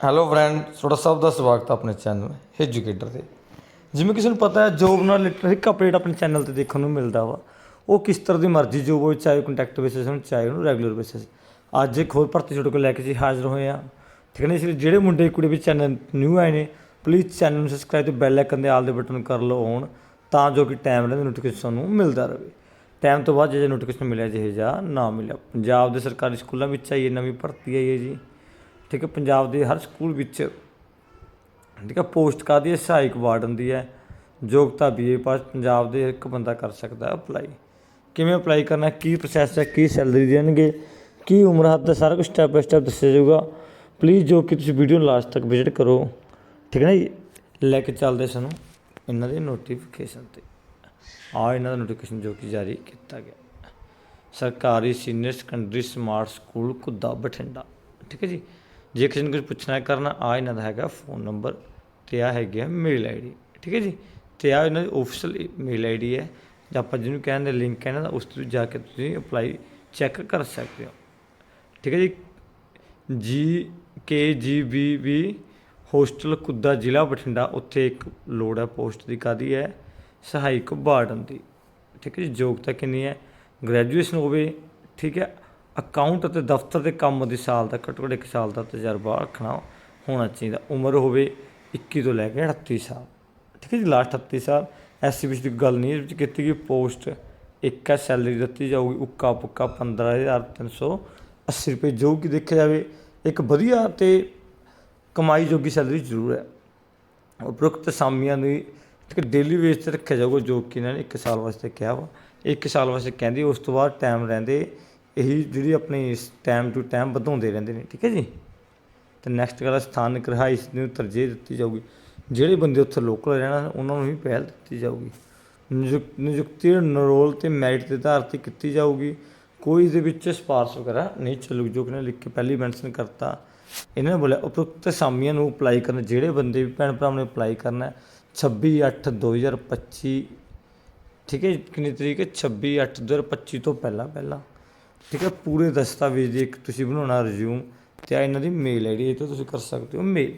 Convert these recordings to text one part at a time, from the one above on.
Hello friend ਤੁਹਾਡਾ ਸਭ ਦਾ ਸਵਾਗਤ ਹੈ ਆਪਣੇ ਚੈਨਲ ਐਜੂਕੇਟਰ ਤੇ। ਜਿਵੇਂ ਕਿਸੇ ਨੂੰ ਪਤਾ ਹੈ ਜੋਬ ਨਾਲ ਰਿਲੇਟਡ ਇੱਕ ਅਪਡੇਟ ਆਪਣੇ ਚੈਨਲ ਤੇ ਦੇਖਣ ਨੂੰ ਮਿਲਦਾ ਵਾ। ਉਹ ਕਿਸ ਤਰ੍ਹਾਂ ਦੀ ਮਰਜ਼ੀ ਜੋਬ ਹੋਵੇ, ਚਾਹੇ ਕੰਟੈਕਟ ਬੇਸਿਸ ਹੋਣ, ਚਾਹੇ ਉਹਨੂੰ ਰੈਗੂਲਰ ਬੇਸਿਸ ਅੱਜ ਇੱਕ ਹੋਰ ਭਰਤੀ ਤੁਹਾਡੇ ਕੇ ਲੈ ਕੇ ਜੀ ਹਾਜ਼ਰ ਹੋਏ ਆ ਠੀਕ ਹੈ ਨਾ, ਇਸ ਲਈ ਜਿਹੜੇ ਮੁੰਡੇ, ਕੁੜੀ ਵੀ ਚੈਨਲ ਨਿਊ ਆਏ ਨੇ ਪਲੀਜ਼ ਚੈਨਲ ਨੂੰ ਸਬਸਕ੍ਰਾਈਬ ਤੇ ਬੈਲ ਆਈਕਨ ਦੇ ਆਲ ਦੇ ਬਟਨ ਕਰ ਲਓ ਔਨ ਤਾਂ ਜੋ ਕਿ ਟਾਈਮ ਰਹਿੰਦੇ ਨੋਟੀਫਿਕੇਸ਼ਨ ਨੂੰ ਮਿਲਦਾ ਰਹੇ। ਟਾਈਮ ਤੋਂ ਬਾਅਦ ਜੇ ਨੋਟੀਫਿਕੇਸ਼ਨ ਮਿਲਿਆ ਜਿਹੇ ਜਾਂ ਨਾ ਮਿਲਿਆ। ਪੰਜਾਬ ਦੇ ਸਰਕਾਰੀ ਸਕੂਲਾਂ ਵਿੱਚ ਆਈ ਹੈ, ਨਵੀਂ ਭਰਤੀ ਆਈ ਹੈ ਜੀ। ਠੀਕ ਹੈ, ਪੰਜਾਬ ਦੇ ਹਰ ਸਕੂਲ ਵਿੱਚ, ਠੀਕ ਹੈ, ਪੋਸਟ ਕਾਦੀ ਹੈ ਸਹਾਇਕ ਵਾਰਡਨ ਦੀ ਹੈ, ਯੋਗਤਾ ਬੀਏ ਪਾਸ, ਪੰਜਾਬ ਦੇ ਇੱਕ ਬੰਦਾ ਕਰ ਸਕਦਾ ਅਪਲਾਈ ਕਿਵੇਂ ਅਪਲਾਈ ਕਰਨਾ, ਕੀ ਪ੍ਰੋਸੈਸ ਹੈ, ਕੀ ਸੈਲਰੀ ਦੇਣਗੇ, ਕੀ ਉਮਰ ਹੱਦ ਦਾ ਸਾਰਾ ਕੁਝ ਸਟੈਪ ਬਾਈ ਸਟੈਪ ਦੱਸਿਆ ਜਾਊਗਾ। ਪਲੀਜ਼ ਜੋ ਕਿ ਤੁਸੀਂ ਵੀਡੀਓ ਨੂੰ ਲਾਸਟ ਤੱਕ ਵਿਜ਼ਿਟ ਕਰੋ, ਠੀਕ ਹੈ ਨਾ ਜੀ? ਲੈ ਕੇ ਚੱਲਦੇ ਸਾਨੂੰ ਇਹਨਾਂ ਦੇ ਨੋਟੀਫਿਕੇਸ਼ਨ ਤੇ। ਆ ਇਹਨਾਂ ਦਾ ਨੋਟੀਫਿਕੇਸ਼ਨ ਜੋ ਕਿ ਜਾਰੀ ਕੀਤਾ ਗਿਆ। ਸਰਕਾਰੀ senior secondary smart school Kudda Bathinda, ਠੀਕ ਹੈ ਜੀ? ਜੇ ਕਿਸੇ ਨੂੰ ਕੁਝ ਪੁੱਛਣਾ ਕਰਨਾ, ਆ ਇਹਨਾਂ ਦਾ ਹੈਗਾ ਫੋਨ ਨੰਬਰ ਤੇ ਆ ਹੈਗੀ ਆ ਮੇਲ ਆਈਡੀ ਠੀਕ ਹੈ ਜੀ? ਤੇ ਆ ਇਹਨਾਂ ਦੀ ਆਫੀਸ਼ੀਅਲ ਮੇਲ ਆਈਡੀ ਹੈ। ਜਾਂ ਆਪਾਂ ਜਿਹਨੂੰ ਕਹਿੰਦੇ ਲਿੰਕ ਹੈ ਇਹਨਾਂ ਦਾ ਉਸ ਤੋਂ ਜਾ ਕੇ ਤੁਸੀਂ ਅਪਲਾਈ ਚੈੱਕ ਕਰ ਸਕਦੇ ਹੋ। ਠੀਕ ਹੈ ਜੀ? ਜੀ ਕੇ ਜੀ ਬੀ ਵੀ ਹੋਸਟਲ ਕੁੱਦਾ ਜ਼ਿਲ੍ਹਾ ਬਠਿੰਡਾ, ਉੱਥੇ ਇੱਕ ਲੋੜ ਹੈ ਪੋਸਟ ਦੀ ਕਾਦੀ ਹੈ? ਸਹਾਇਕ ਵਾਰਡਨ ਦੀ। ਠੀਕ ਹੈ ਜੀ? ਯੋਗਤਾ ਕਿੰਨੀ ਹੈ? ਗ੍ਰੈਜੂਏਸ਼ਨ ਹੋਵੇ, ਠੀਕ ਹੈ? ਅਕਾਊਂਟ ਅਤੇ ਦਫ਼ਤਰ ਦੇ ਕੰਮ ਦੀ ਸਾਲ ਦਾ ਘੱਟੋ ਘੱਟ ਇੱਕ ਸਾਲ ਦਾ ਤਜਰਬਾ ਰੱਖਣਾ ਹੋਣਾ ਚਾਹੀਦਾ। ਉਮਰ ਹੋਵੇ 21 ਤੋਂ ਲੈ ਕੇ 38 ਸਾਲ। ਠੀਕ ਹੈ ਜੀ ਲਾਸਟ 38 ਸਾਲ। ਐਸਸੀ ਵਿੱਚ ਦੀ ਗੱਲ ਨਹੀਂ ਇਸ ਵਿੱਚ ਕੀਤੀ ਗਈ ਪੋਸਟ ਇੱਕ ਹੈ, ਸੈਲਰੀ ਦਿੱਤੀ ਜਾਊਗੀ, ਉੱਕਾ ਪੁੱਕਾ 15380 ਰੁਪਏ ਜੋ ਕਿ ਦੇਖਿਆ ਜਾਵੇ, ਇੱਕ ਵਧੀਆ ਤੇ ਕਮਾਈ ਜੋਗੀ ਸੈਲਰੀ ਜ਼ਰੂਰ ਹੈ। ਉਪਰੋਕਤ ਸਾਮੀਆਂ ਦੀ ਇੱਕ ਡੇਲੀ ਵੇਜ ਤੇ ਰੱਖਿਆ ਜਾਊਗਾ ਜੋ ਕਿ ਇਹਨਾਂ ਨੇ 1 ਸਾਲ ਵਾਸਤੇ ਕਿਹਾ ਵਾ। 1 ਸਾਲ ਵਾਸਤੇ ਕਹਿੰਦੀ, ਉਸ ਤੋਂ ਬਾਅਦ ਟਾਈਮ ਰਹਿੰਦੇ ਇਹੀ ਜਿਹੜੀ ਆਪਣੀ ਟਾਈਮ ਟੂ ਟਾਈਮ ਵਧਾਉਂਦੇ ਰਹਿੰਦੇ ਨੇ ਠੀਕ ਹੈ ਜੀ? ਤੇ ਨੈਕਸਟ ਗੱਲ ਹੈ ਸਥਾਨਕ ਰਿਹਾਇਸ਼ ਨੂੰ ਤਰਜੀਹ ਦਿੱਤੀ ਜਾਊਗੀ। ਜਿਹੜੇ ਬੰਦੇ ਉੱਥੇ ਲੋਕਲ ਰਹਿਣਾ ਉਹਨਾਂ ਨੂੰ ਹੀ ਪਹਿਲ ਦਿੱਤੀ ਜਾਊਗੀ। ਨਿਯੁਕ- ਨਿਯੁਕਤੀ ਨਰੋਲ ਤੇ ਮੈਰਿਟ ਦੇ ਆਧਾਰ ਤੇ ਕੀਤੀ ਜਾਊਗੀ। ਕੋਈ ਇਹਦੇ ਵਿੱਚ ਸਪਾਰਸ਼ ਵਗੈਰਾ ਨਹੀਂ ਚੱਲੂ ਜੋ ਕਿ ਨੇ ਲਿਖ ਕੇ ਪਹਿਲੀ ਮੈਂਸ਼ਨ ਕਰਤਾ। ਇਹਨਾਂ ਨੇ ਬੋਲਿਆ ਉਪਰੋਕਤ ਸਾਮੀਆਂ ਨੂੰ ਅਪਲਾਈ ਕਰਨ ਜਿਹੜੇ ਬੰਦੇ ਵੀ ਭੈਣ ਭਰਾਵਾਂ ਨੇ ਅਪਲਾਈ ਕਰਨਾ ਹੈ, 26 8 2025 ਠੀਕ ਹੈ ਕਿੰਨੀ ਤਰੀਕ ਹੈ? 26 8 2025 ਤੋਂ ਪਹਿਲਾਂ ਪਹਿਲਾਂ। ਠੀਕ ਹੈ, ਪੂਰੇ ਦਸਤਾਵੇਜ਼ ਦੀ ਇੱਕ ਤੁਸੀਂ ਬਣਾਉਣਾ ਰਿਜ਼ਿਊਮ ਤੇ ਆ ਇਹਨਾਂ ਦੀ ਮੇਲ ਆਈਡੀ ਇਹ ਤੋਂ ਤੁਸੀਂ ਕਰ ਸਕਦੇ ਹੋ ਮੇਲ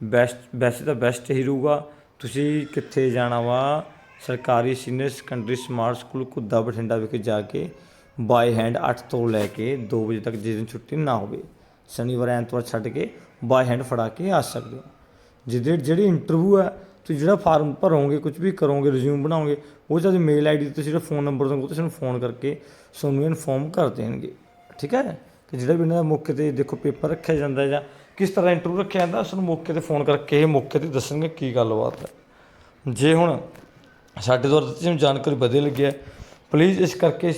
ਬੈਸਟ ਬੈਸਟ ਤਾਂ ਬੈਸਟ ਹੀ ਰਹੂਗਾ, ਤੁਸੀਂ ਕਿੱਥੇ ਜਾਣਾ ਵਾ? ਸਰਕਾਰੀ senior secondary smart school Kudda Bathinda ਵਿਖੇ ਜਾ ਕੇ ਬਾਈ ਹੈਂਡ 8 ਤੋਂ ਲੈ ਕੇ 2 ਵਜੇ ਤੱਕ ਜਿਸ ਦਿਨ ਛੁੱਟੀ ਨਾ ਹੋਵੇ, ਸ਼ਨੀਵਾਰ ਐਤਵਾਰ ਛੱਡ ਕੇ ਬਾਈ ਹੈਂਡ ਫੜਾ ਕੇ ਆ ਸਕਦੇ ਹੋ। ਜਿਹਦੇ ਜਿਹੜੀ ਇੰਟਰਵਿਊ ਹੈ ਤੁਸੀਂ ਜਿਹੜਾ ਫਾਰਮ ਭਰੋਗੇ ਕੁਝ ਵੀ ਕਰੋਗੇ ਰਿਜ਼ਿਊਮ ਬਣਾਓਗੇ, ਉਹ ਜਦ ਮੇਲ ਆਈਡੀ ਤੇ ਜਿਹੜਾ ਫੋਨ ਨੰਬਰ ਦੋਗੇ ਤੁਸੀਂ ਨੂੰ ਫੋਨ ਕਰਕੇ ਤੁਹਾਨੂੰ ਇਨਫੋਰਮ ਕਰ ਦੇਣਗੇ। ਠੀਕ ਹੈ? ਕਿ ਜਿਹੜਾ ਵੀ ਇਹਨਾਂ ਦਾ ਮੌਕੇ ਤੇ ਦੇਖੋ ਪੇਪਰ ਰੱਖਿਆ ਜਾਂਦਾ ਜਾਂ ਕਿਸ ਤਰ੍ਹਾਂ ਇੰਟਰਵਿਊ ਰੱਖਿਆ ਜਾਂਦਾ, ਉਸ ਨੂੰ ਮੌਕੇ ਤੇ ਫੋਨ ਕਰਕੇ ਇਹ ਮੌਕੇ ਤੇ ਦੱਸਣਗੇ ਕੀ ਗੱਲਬਾਤ ਹੈ। ਜੇ ਹੁਣ ਸਾਡੇ ਦੁਆਰਾ ਦਿੱਤੀ ਜਾਣਕਾਰੀ ਵਧੀਆ ਲੱਗੀ ਹੈ ਪਲੀਜ਼ ਇਸ ਕਰਕੇ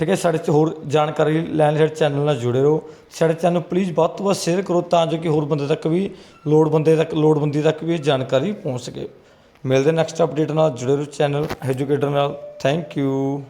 ਠੀਕ ਹੈ, ਸਾਡੇ ਚ ਹੋਰ ਜਾਣਕਾਰੀ ਲੈਣ ਲਈ ਸਾਡੇ ਚੈਨਲ ਨਾਲ ਜੁੜੇ ਰਹੋ। ਸਾਡੇ ਚੈਨਲ ਨੂੰ ਪਲੀਜ਼ ਵੱਧ ਤੋਂ ਵੱਧ ਸ਼ੇਅਰ ਕਰੋ ਤਾਂ ਜੋ ਕਿ ਹੋਰ ਬੰਦੇ ਤੱਕ ਵੀ ਲੋੜ ਬੰਦੇ ਤੱਕ, ਲੋੜਵੰਦੀ ਤੱਕ ਵੀ ਇਹ ਜਾਣਕਾਰੀ ਪਹੁੰਚ ਸਕੇ। ਮਿਲਦੇ ਨੈਕਸਟ ਅਪਡੇਟ ਨਾਲ, ਜੁੜੇ ਰਹੋ ਚੈਨਲ ਐਜੂਕੇਟਰ ਨਾਲ। Thank you